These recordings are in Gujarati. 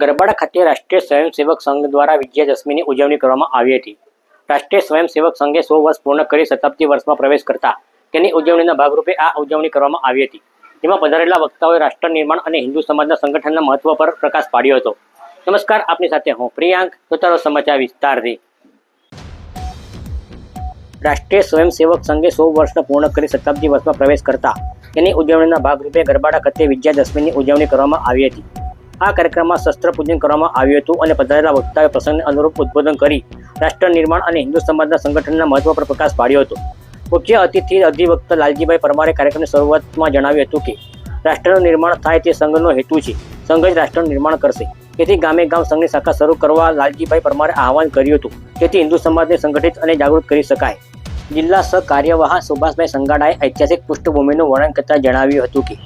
ગરબાડા ખાતે રાષ્ટ્રીય સ્વયંસેવક સંઘ દ્વારા વિજયાદશમીની ઉજવણી કરવામાં આવી હતી. રાષ્ટ્રીય સ્વયંસેવક સંઘે સો વર્ષ પૂર્ણ કરી શતાબ્દી વર્ષમાં પ્રવેશ કરતા તેની ઉજવણીના ભાગરૂપે આ ઉજવણી કરવામાં આવી હતી. તેમાં પધારેલા વક્તાઓએ રાષ્ટ્ર નિર્માણ અને હિન્દુ સમાજના સંગઠનના મહત્વ પર પ્રકાશ પાડ્યો હતો. નમસ્કાર, આપની સાથે હું પ્રિયાંક જોતારો સમાચાર વિસ્તારથી. રાષ્ટ્રીય સ્વયંસેવક સંઘે સો વર્ષનો પૂર્ણ કરી શતાબ્દી વર્ષમાં પ્રવેશ કરતા તેની ઉજવણીના ભાગરૂપે ગરબાડા ખાતે વિજયાદશમીની ઉજવણી કરવામાં આવી હતી. આ કાર્યક્રમમાં શસ્ત્ર પૂજન કરવામાં આવ્યું હતું અને પધારેલા વક્તાએ પ્રસંગને અનુરૂપ ઉદ્બોધન કરી રાષ્ટ્ર નિર્માણ અને હિન્દુ સમાજના સંગઠનના મહત્વ પર પ્રકાશ પાડ્યો હતો. મુખ્ય અતિથિ અધિવક્તા લાલજીભાઈ પરમારે કાર્યક્રમની શરૂઆતમાં જણાવ્યું હતું કે રાષ્ટ્રનું નિર્માણ થાય તે સંઘનો હેતુ છે. સંઘ જ રાષ્ટ્રનું નિર્માણ કરશે. તેથી ગામે ગામ સંઘની શાખા શરૂ કરવા લાલજીભાઈ પરમારે આહવાન કર્યું હતું. જેથી હિન્દુ સમાજને સંગઠિત અને જાગૃત કરી શકાય. જિલ્લા સહકાર્યવાહ સુભાષભાઈ સંગાડાએ ઐતિહાસિક પૃષ્ઠભૂમિનું વર્ણન કરતા જણાવ્યું હતું કે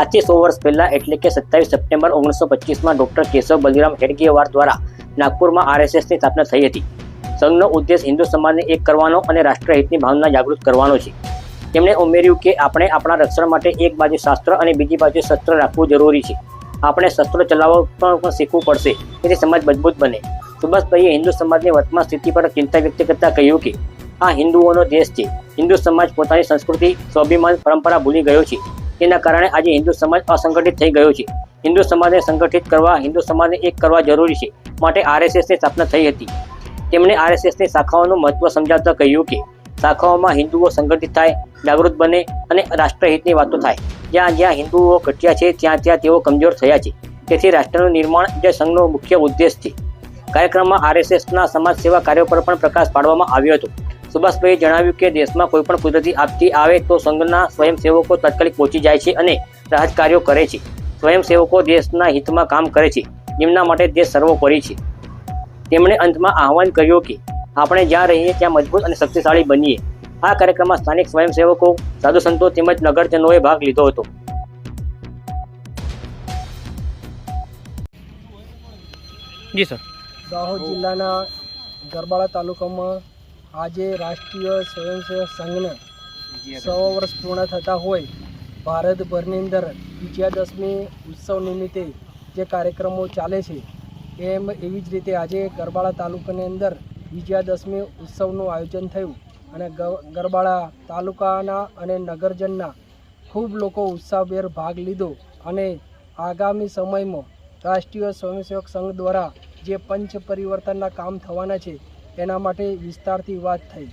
આજથી સો વર્ષ પહેલા, એટલે કે સત્તાવીસ સપ્ટેમ્બર ઓગણીસો પચીસમાં ડોક્ટર કેશવ બલિરામ હેડગેવાર દ્વારા નાગપુરમાં આરએસએસની સ્થાપના થઈ હતી. સંઘનો ઉદ્દેશ હિન્દુ સમાજને એક કરવાનો અને રાષ્ટ્રહિતની ભાવના જાગૃત કરવાનો છે. તેમણે ઉમેર્યું કે આપણે આપણા રક્ષણ માટે એક બાજુ શાસ્ત્ર અને બીજી બાજુ શસ્ત્ર રાખવું જરૂરી છે. આપણે શસ્ત્રો ચલાવવા પણ શીખવું પડશે. તેથી સમાજ મજબૂત બને. સુભાષભાઈએ હિન્દુ સમાજની વર્તમાન સ્થિતિ પર ચિંતા વ્યક્ત કરતા કહ્યું કે, આ હિન્દુઓનો દેશ છે. હિન્દુ સમાજ પોતાની સંસ્કૃતિ, સ્વાભિમાન, પરંપરા ભૂલી ગયો છે. તેના કારણે આજે હિન્દુ સમાજ અસંગઠિત થઈ ગયો છે. હિન્દુ સમાજને સંગઠિત કરવા, હિન્દુ સમાજને એક કરવા જરૂરી છે માટે આરએસએસની સ્થાપના થઈ હતી. તેમણે આરએસએસની શાખાઓનું મહત્વ સમજાવતા કહ્યું કે શાખાઓમાં હિન્દુઓ સંગઠિત થાય, જાગૃત બને અને રાષ્ટ્રહિતની વાતો થાય. જ્યાં જ્યાં હિન્દુઓ ઘટ્યા છે, ત્યાં ત્યાં તેઓ કમજોર થયા છે. તેથી રાષ્ટ્રનું નિર્માણ જે સંઘનો મુખ્ય ઉદ્દેશ છે. કાર્યક્રમમાં આરએસએસના સમાજ સેવા કાર્યો પર પણ પ્રકાશ પાડવામાં આવ્યો હતો. સુભાષભાઈએ જણાવ્યું કે દેશમાં કોઈ પણ કુદરતી આપતી આવે તો સંઘના સ્વયંસેવકો તાત્કાલિક પહોંચી જાય છે અને રાહત કાર્યો કરે છે. સ્વયંસેવકો દેશના હિતમાં કામ કરે છે. જેમના માટે દેશ સર્વોપરી છે. તેમણે અંતમાં આહવાન કર્યું કે આપણે જ્યાં રહીએ ત્યાં મજબૂત અને શક્તિશાળી બનીએ. આ કાર્યક્રમમાં સ્થાનિક સ્વયંસેવકો સાધુ સંતો તેમજ નગરજનોએ ભાગ લીધો હતો. જી સર. દાહોદ જિલ્લાના ગરબાડા તાલુકામાં આજે રાષ્ટ્રીય સ્વયંસેવક સંઘને સો વર્ષ પૂર્ણ થતા હોય, ભારતભરની અંદર વિજયાદશમી ઉત્સવ નિમિત્તે જે કાર્યક્રમો ચાલે છે, એમ એવી જ રીતે આજે ગરબાડા તાલુકાની અંદર વિજયાદશમી ઉત્સવનું આયોજન થયું અને ગરબાળા તાલુકાના અને નગરજનના ખૂબ લોકો ઉત્સાહભેર ભાગ લીધો અને આગામી સમયમાં રાષ્ટ્રીય સ્વયંસેવક સંઘ દ્વારા જે પંચ પરિવર્તનના કામ થવાના છે એના માટે વિસ્તારથી વાત થઈ.